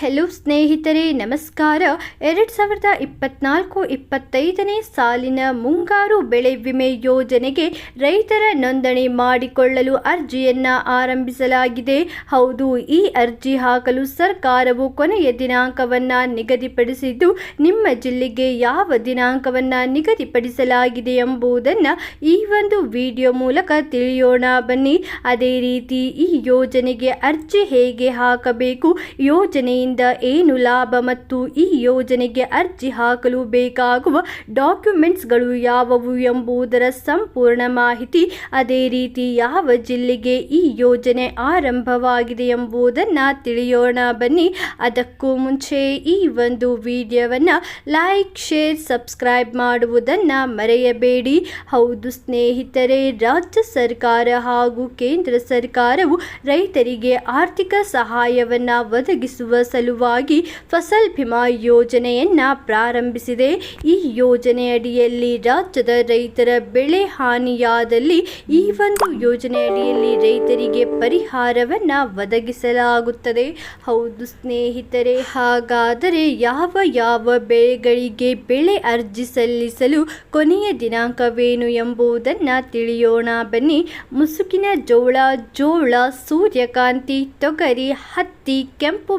Hello ಸ್ನೇಹಿತರೆ, ನಮಸ್ಕಾರ. ಎರಡು ಸಾವಿರದ ಇಪ್ಪತ್ನಾಲ್ಕು ಇಪ್ಪತ್ತೈದನೇ ಸಾಲಿನ ಮುಂಗಾರು ಬೆಳೆ ವಿಮೆ ಯೋಜನೆಗೆ ರೈತರ ನೋಂದಣಿ ಮಾಡಿಕೊಳ್ಳಲು ಅರ್ಜಿಯನ್ನು ಆರಂಭಿಸಲಾಗಿದೆ. ಹೌದು, ಈ ಅರ್ಜಿ ಹಾಕಲು ಸರ್ಕಾರವು ಕೊನೆಯ ದಿನಾಂಕವನ್ನು ನಿಗದಿಪಡಿಸಿದ್ದು, ನಿಮ್ಮ ಜಿಲ್ಲೆಗೆ ಯಾವ ದಿನಾಂಕವನ್ನು ನಿಗದಿಪಡಿಸಲಾಗಿದೆ ಎಂಬುದನ್ನು ಈ ಒಂದು ವಿಡಿಯೋ ಮೂಲಕ ತಿಳಿಯೋಣ ಬನ್ನಿ. ಅದೇ ರೀತಿ ಈ ಯೋಜನೆಗೆ ಅರ್ಜಿ ಹೇಗೆ ಹಾಕಬೇಕು? ಯೋಜನೆಯಿಂದ ಏನು ಲಾಭ ಮತ್ತು ಈ ಯೋಜನೆಗೆ ಅರ್ಜಿ ಹಾಕಲು ಬೇಕಾಗುವ ಡಾಕ್ಯುಮೆಂಟ್ಸ್ಗಳು ಯಾವುವು ಎಂಬುದರ ಸಂಪೂರ್ಣ ಮಾಹಿತಿ, ಅದೇ ರೀತಿ ಯಾವ ಜಿಲ್ಲೆಗೆ ಈ ಯೋಜನೆ ಆರಂಭವಾಗಿದೆ ಎಂಬುದನ್ನು ತಿಳಿಯೋಣ. ಬನ್ನಿ, ಅದಕ್ಕೂ ಮುಂಚೆ ಈ ಒಂದು ವಿಡಿಯೋವನ್ನು ಲೈಕ್, ಶೇರ್, ಸಬ್ಸ್ಕ್ರೈಬ್ ಮಾಡುವುದನ್ನು ಮರೆಯಬೇಡಿ. ಹೌದು ಸ್ನೇಹಿತರೆ, ರಾಜ್ಯ ಸರ್ಕಾರ ಹಾಗೂ ಕೇಂದ್ರ ಸರ್ಕಾರವು ರೈತರಿಗೆ ಆರ್ಥಿಕ ಸಹಾಯವನ್ನು ಒದಗಿಸುವ ಸಲುವಾಗಿ ಫಸಲ್ ಬಿಮಾ ಯೋಜನೆಯನ್ನು ಪ್ರಾರಂಭಿಸಿದೆ. ಈ ಯೋಜನೆಯಡಿಯಲ್ಲಿ ರಾಜ್ಯದ ರೈತರ ಬೆಳೆ ಹಾನಿಯಾದಲ್ಲಿ ಈ ಒಂದು ಯೋಜನೆಯಡಿಯಲ್ಲಿ ರೈತರಿಗೆ ಪರಿಹಾರವನ್ನು ಒದಗಿಸಲಾಗುತ್ತದೆ. ಹೌದು ಸ್ನೇಹಿತರೆ, ಹಾಗಾದರೆ ಯಾವ ಯಾವ ಬೆಳೆಗಳಿಗೆ ಬೆಳೆ ಅರ್ಜಿ ಸಲ್ಲಿಸಲು ಕೊನೆಯ ದಿನಾಂಕವೇನು ಎಂಬುದನ್ನು ತಿಳಿಯೋಣ ಬನ್ನಿ. ಮುಸುಕಿನ ಜೋಳ ಜೋಳ, ಸೂರ್ಯಕಾಂತಿ, ತೊಗರಿ, ಹತ್ತಿ, ಕೆಂಪು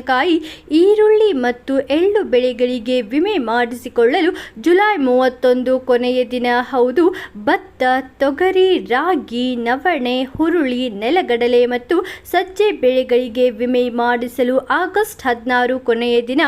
ಮೆಣಸಿನಕಾಯಿ ಈರುಳ್ಳಿ ಮತ್ತು ಎಳ್ಳು ಬೆಳೆಗಳಿಗೆ ವಿಮೆ ಮಾಡಿಸಿಕೊಳ್ಳಲು ಜುಲೈ ಮೂವತ್ತೊಂದು ಕೊನೆಯ ದಿನ. ಹೌದು, ಭತ್ತ, ತೊಗರಿ, ರಾಗಿ, ನವಣೆ, ಹುರುಳಿ, ನೆಲಗಡಲೆ ಮತ್ತು ಸಜ್ಜೆ ಬೆಳೆಗಳಿಗೆ ವಿಮೆ ಮಾಡಿಸಲು ಆಗಸ್ಟ್ ಹದಿನಾರು ಕೊನೆಯ ದಿನ.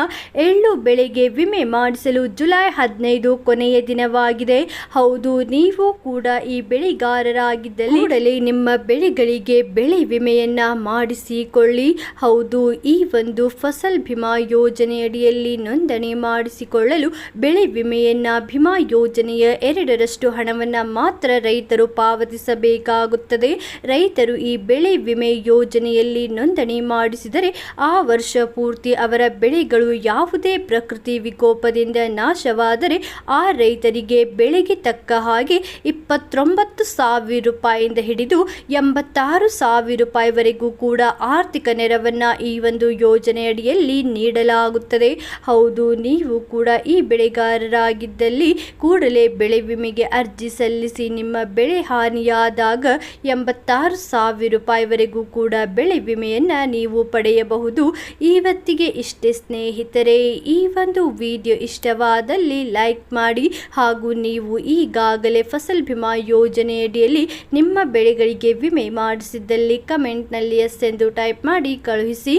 ಎಳ್ಳು ಬೆಳೆಗೆ ವಿಮೆ ಮಾಡಿಸಲು ಜುಲೈ ಹದಿನೈದು ಕೊನೆಯ ದಿನವಾಗಿದೆ. ಹೌದು, ನೀವು ಕೂಡ ಈ ಬೆಳೆಗಾರರಾಗಿದ್ದಲ್ಲಿ ನಿಮ್ಮ ಬೆಳೆಗಳಿಗೆ ಬೆಳೆ ವಿಮೆಯನ್ನ ಮಾಡಿಸಿಕೊಳ್ಳಿ. ಹೌದು, ಈ ಒಂದು ಫಸಲ್ ಬಿಮಾ ಯೋಜನೆಯಡಿಯಲ್ಲಿ ನೋಂದಣಿ ಮಾಡಿಸಿಕೊಳ್ಳಲು ಬೆಳೆ ವಿಮೆಯನ್ನ ಭಿಮಾ ಯೋಜನೆಯ ಎರಡರಷ್ಟು ಹಣವನ್ನು ಮಾತ್ರ ರೈತರು ಪಾವತಿಸಬೇಕಾಗುತ್ತದೆ. ರೈತರು ಈ ಬೆಳೆ ವಿಮೆ ಯೋಜನೆಯಲ್ಲಿ ನೋಂದಣಿ ಮಾಡಿಸಿದರೆ ಆ ವರ್ಷ ಪೂರ್ತಿ ಅವರ ಬೆಳೆಗಳು ಯಾವುದೇ ಪ್ರಕೃತಿ ವಿಕೋಪದಿಂದ ನಾಶವಾದರೆ ಆ ರೈತರಿಗೆ ಬೆಳೆಗೆ ತಕ್ಕ ಹಾಗೆ ಇಪ್ಪತ್ತೊಂಬತ್ತು ಸಾವಿರ ರೂಪಾಯಿಯಿಂದ ಹಿಡಿದು ಎಂಬತ್ತಾರು ಸಾವಿರ ರೂಪಾಯಿವರೆಗೂ ಕೂಡ ಆರ್ಥಿಕ ನೆರವನ್ನು ಈ ಒಂದು ಯೋಜನೆಯಡಿಯಲ್ಲಿ ನೀಡಲಾಗುತ್ತದೆ. ಹೌದು, ನೀವು ಕೂಡ ಈ ಬೆಳೆಗಾರರಾಗಿದ್ದಲ್ಲಿ ಕೂಡಲೇ ಬೆಳೆ ವಿಮೆಗೆ ಅರ್ಜಿ ಸಲ್ಲಿಸಿ ನಿಮ್ಮ ಬೆಳೆ ಹಾನಿಯಾದಾಗ ಎಂಬತ್ತಾರು ಸಾವಿರ ರೂಪಾಯಿವರೆಗೂ ಕೂಡ ಬೆಳೆ ವಿಮೆಯನ್ನು ನೀವು ಪಡೆಯಬಹುದು. ಇವತ್ತಿಗೆ ಇಷ್ಟೇ ಸ್ನೇಹಿತರೆ, ಈ ಒಂದು ವಿಡಿಯೋ ಇಷ್ಟವಾದಲ್ಲಿ ಲೈಕ್ ಮಾಡಿ ಹಾಗೂ ನೀವು ಈಗಾಗಲೇ ಫಸಲ್ ಬಿಮಾ ಯೋಜನೆಯಡಿಯಲ್ಲಿ ನಿಮ್ಮ ಬೆಳೆಗಳಿಗೆ ವಿಮೆ ಮಾಡಿಸಿದ್ದಲ್ಲಿ ಕಮೆಂಟ್ನಲ್ಲಿ ಎಸ್ ಎಂದು ಟೈಪ್ ಮಾಡಿ ಕಳುಹಿಸಿ.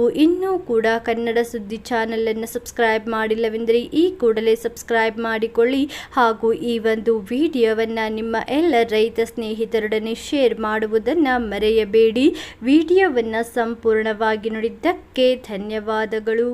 ನೀವು ಇನ್ನೂ ಕೂಡ ಕನ್ನಡ ಸುದ್ದಿ ಚಾನಲನ್ನು ಸಬ್ಸ್ಕ್ರೈಬ್ ಮಾಡಿಲ್ಲವೆಂದರೆ ಈ ಕೂಡಲೇ ಸಬ್ಸ್ಕ್ರೈಬ್ ಮಾಡಿಕೊಳ್ಳಿ. ಹಾಗೂ ಈ ಒಂದು ವಿಡಿಯೋವನ್ನು ನಿಮ್ಮ ಎಲ್ಲ ರೈತ ಸ್ನೇಹಿತರೊಡನೆ ಶೇರ್ ಮಾಡುವುದನ್ನು ಮರೆಯಬೇಡಿ. ವಿಡಿಯೋವನ್ನು ಸಂಪೂರ್ಣವಾಗಿ ನೋಡಿದ್ದಕ್ಕೆ ಧನ್ಯವಾದಗಳು.